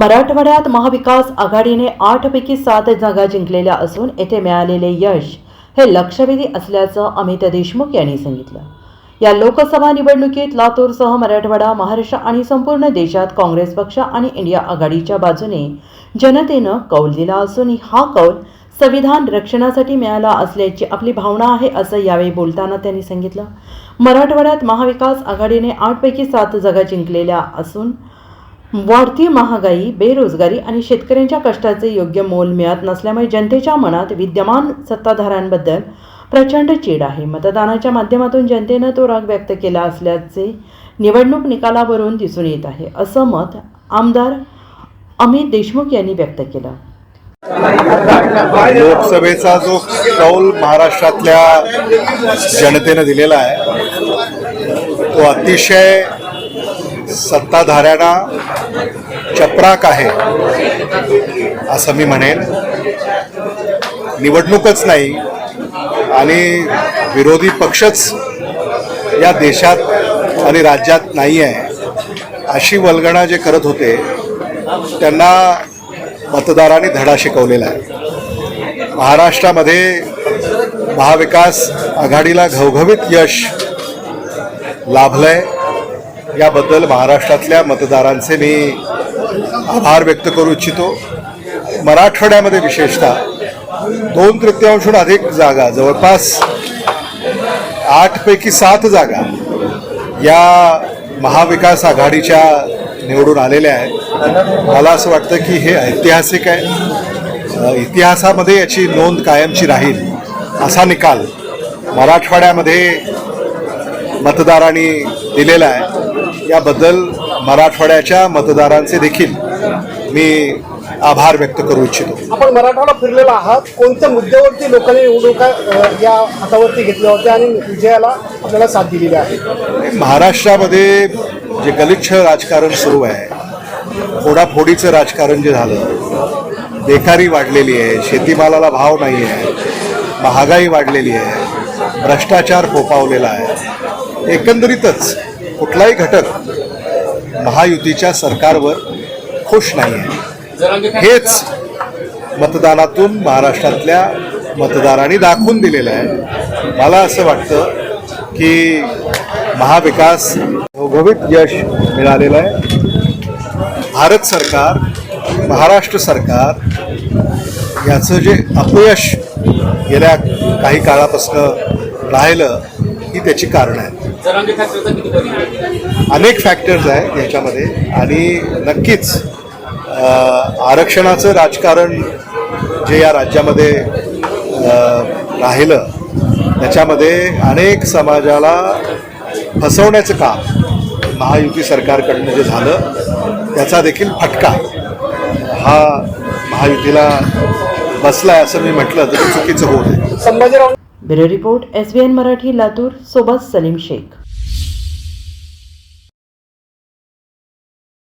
मराठवाड्यात महाविकास आघाडीने आठपैकी सात जागा जिंकलेल्या असून येथे मिळालेले यश हे लक्षवेधी असल्याचं अमित देशमुख यांनी सांगितलं. या लोकसभा निवडणुकीत लातूरसह मराठवाडा महाराष्ट्र आणि संपूर्ण देशात काँग्रेस पक्ष आणि इंडिया आघाडीच्या बाजूने जनतेनं कौल दिला असून हा कौल संविधान रक्षणासाठी मिळाला असल्याची आपली भावना आहे असं यावेळी बोलताना त्यांनी सांगितलं. मराठवाड्यात महाविकास आघाडीने आठपैकी सात जागा जिंकलेल्या असून वाढती महागाई बेरोजगारी आणि शेतकऱ्यांच्या कष्टाचे योग्य मोल मिळत नसल्यामुळे जनतेच्या मनात विद्यमान सत्ताधाऱ्यांबद्दल प्रचंड चीड आहे. मतदानाच्या माध्यमातून जनतेनं तो राग व्यक्त केला असल्याचे निवडणूक निकालावरून दिसून येत आहे असं मत आमदार अमित देशमुख यांनी व्यक्त केलं. लोकसभेचा जो कौल महाराष्ट्रातल्या जनतेनं दिलेला आहे तो अतिशय सत्ताधाऱ्यांना चपराक आहे असं मी म्हणेन. निवडणूकच नाही आणि विरोधी पक्षच या देशात आणि राज्यात नाही आहे अशी वल्गणा जे करत होते त्यांना मतदारांनी धडा शिकवलेला आहे. महाराष्ट्रामध्ये महाविकास आघाडीला घवघवीत यश लाभलं आहे याबद्दल महाराष्ट्रातल्या मतदारांचे मी आभार व्यक्त करू इच्छितो. मराठवाड्यामध्ये विशेषतः दोन तृतीयांशहून अधिक जागा जवळपास आठपैकी सात जागा या महाविकास आघाडीच्या निवडून आलेल्या आहेत. मला असं वाटतं की हे ऐतिहासिक आहे. इतिहासामध्ये याची नोंद कायमची राहील असा निकाल मराठवाड्यामध्ये मतदारांनी दिलेला आहे. याबद्दल मराठवाड्याच्या मतदारांचे देखील मी आभार व्यक्त करू इच्छितो. आपण मराठवाडा फिरलेला आहात. कोणत्या मुद्द्यावरती लोकांनी निवडणुका या हातावरती घेतल्या होत्या आणि विजयाला आपल्याला साथ दिलेली आहे? महाराष्ट्रामध्ये जे गलिच्छ राजकारण सुरू आहे फोडाफोडीचं राजकारण जे झालं बेकारी वाढलेली आहे शेतीमालाला भाव नाही आहे महागाई वाढलेली आहे भ्रष्टाचार फोपावलेला आहे. एकंदरीतच कुठलाही घटक महायुतीच्या सरकारवर खुश नाही आहे हेच मतदानातून महाराष्ट्रातल्या मतदारांनी दाखवून दिलेलं आहे. मला असं वाटतं की महाविकास घवघवीत यश मिळालेलं आहे. भारत सरकार महाराष्ट्र सरकार याचं जे अपयश गेल्या काही काळापासून राहिलं ही त्याची कारणं आहेत. अनेक फॅक्टर्स आहेत याच्यामध्ये. आणि नक्कीच आरक्षणाचं राजकारण जे या राज्यामध्ये राहिलं त्याच्यामध्ये अनेक समाजाला फसवण्याचं काम महायुती सरकारकडनं जे झालं त्याचा देखील फटका हा महायुतीला बसला आहे असं मी म्हटलं तर ते चुकीचं होत आहे Sambhajirao bureau report S B N Marathi Latur सोबत सलीम शेख.